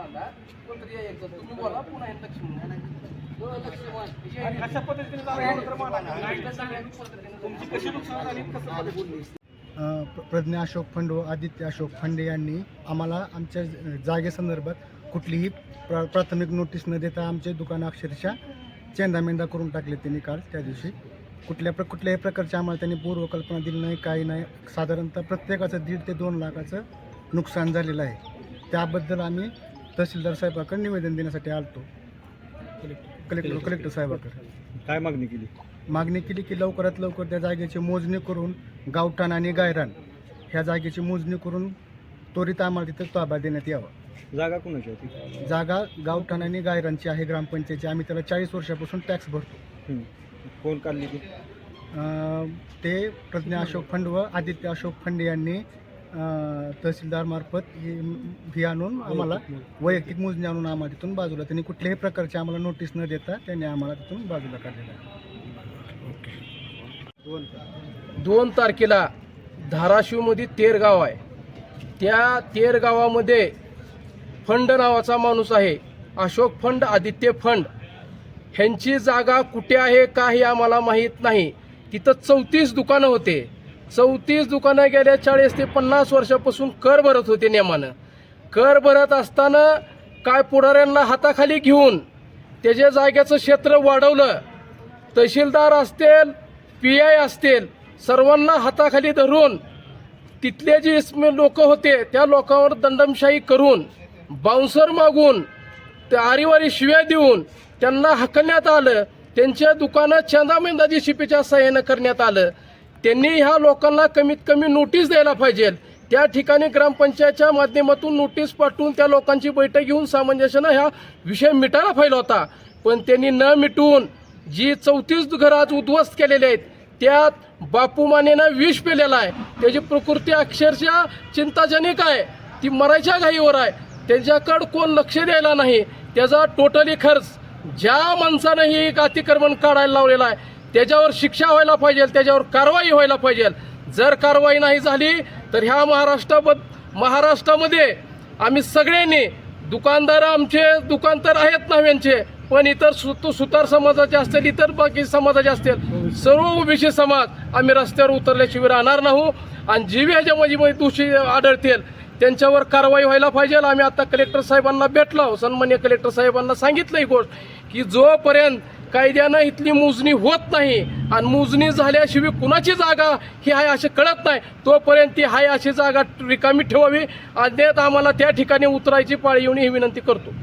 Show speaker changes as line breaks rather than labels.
मांडा कोणतरी या एकजण तुम्ही बोला पुन्हा लक्ष्मण लक्ष्मण
आणि अशा पद्धतीने चालू तर मला तुमची कशी नुकसान झाली? कसं पद्धतीने
अ, प्र- प्रज्ञा अशोक फंड व आदित्य अशोक फंडे यांनी आम्हाला आमच्या जागेसंदर्भात कुठलीही प्रा प्राथमिक नोटीस न देता आमचे दुकान अक्षरशः चेंदामेंदा करून टाकले त्यांनी काल त्या दिवशी. कुठल्या प्र कुठल्याही प्रकारची आम्हाला त्यांनी पूर्वकल्पना दिली नाही काही नाही. साधारणतः प्रत्येकाचं दीड ते दोन लाखाचं नुकसान झालेलं आहे. त्याबद्दल आम्ही तहसीलदार साहेबाकडे निवेदन देण्यासाठी आलतो. कलेक्टर कलेक्टर साहेबाकडे.
काय मागणी केली?
मागणी केली की लवकरात लवकर त्या जागेची मोजणी करून गावठाण आणि गायरान ह्या जागेची मोजणी करून त्वरित आम्हाला तिथं ताबा देण्यात यावा.
जागा कुणाची होती?
जागा गावठाण आणि गायरानची आहे ग्रामपंचायतची. आम्ही त्याला चाळीस वर्षापासून टॅक्स भरतो.
हम्म. कोण काढली ती?
अं, ते प्रज्ञा अशोक फंड व आदित्य अशोक फंडे यांनी तहसीलदारमार्फत ही ही आणून आम्हाला वैयक्तिक मोजणी आणून आम्हाला तिथून बाजूला त्यांनी कुठल्याही प्रकारची आम्हाला नोटीस न देता त्यांनी आम्हाला तिथून बाजूला काढलेलं आहे. दोन
दोन तारखेला धाराशिवमध्ये तेर गाव आहे. त्या तेर गावामध्ये फंड नावाचा माणूस आहे. अशोक फंड आदित्य फंड. ह्यांची जागा कुठे आहे का हे आम्हाला माहीत नाही. तिथं चौतीस दुकानं होते. चौतीस दुकानं गेल्या चाळीस ते पन्नास वर्षापासून कर भरत होते नेमानं. कर भरत असताना काय पुढाऱ्यांना हाताखाली घेऊन त्याच्या जागेचं क्षेत्र वाढवलं तहसीलदार असतील पी आय असतील सर्वांना हाताखाली धरून तिथले जे लोक होते त्या लोकांवर दंडमशाही करून बाउन्सर मागून ते आरीवारी शिव्या देऊन त्यांना हकलण्यात आलं. त्यांच्या दुकानात चंदामेंदाजी शिपीच्या सहाय्यानं करण्यात आलं. त्यांनी ह्या लोकांना कमीत कमी नोटीस द्यायला पाहिजे. त्या ठिकाणी ग्रामपंचायतच्या माध्यमातून नोटीस पाठवून त्या लोकांची बैठक घेऊन सामंजस्यानं ह्या विषय मिटायला पाहिला होता. पण त्यांनी न मिटवून जी चौतीस घरं आज उद्ध्वस्त केलेले आहेत त्यात बापू मानेनं विष पेलेला आहे. त्याची प्रकृती अक्षरशः चिंताजनक आहे. ती मरायच्या घाईवर आहे. त्यांच्याकडं कोण लक्ष द्यायला नाही? त्याचा टोटली खर्च ज्या माणसानं ही एक अतिक्रमण काढायला लावलेला आहे त्याच्यावर शिक्षा व्हायला पाहिजे त्याच्यावर कारवाई व्हायला पाहिजे. जर कारवाई नाही झाली तर ह्या महाराष्ट्राब महाराष्ट्रामध्ये आम्ही सगळ्यांनी दुकानदार आमचे दुकान तर आहेत नव्यांचे पण इतर सु सुतार समाजाचे असतील इतर बाकी समाजाचे असतील सर्व ओबीसी समाज आम्ही रस्त्यावर उतरल्याशिवाय राहणार नाही. आणि जी बी ह्याच्यामध्ये मध्ये दोषी आढळतील. त्यांच्यावर कारवाई व्हायला पाहिजे. आम्ही आता कलेक्टर साहेबांना भेटलो सन्मान्य कलेक्टर साहेबांना सांगितलं ही गोष्ट की जोपर्यंत कायद्यानं इथली मोजणी होत नाही आणि मोजणी झाल्याशिवाय कुणाची जागा ही आहे असे कळत नाही. तोपर्यंत ती आहे अशी जागा रिकामी ठेवावी. अज्ञात आम्हाला त्या ठिकाणी उतरायची पाळी येऊन ही विनंती करतो.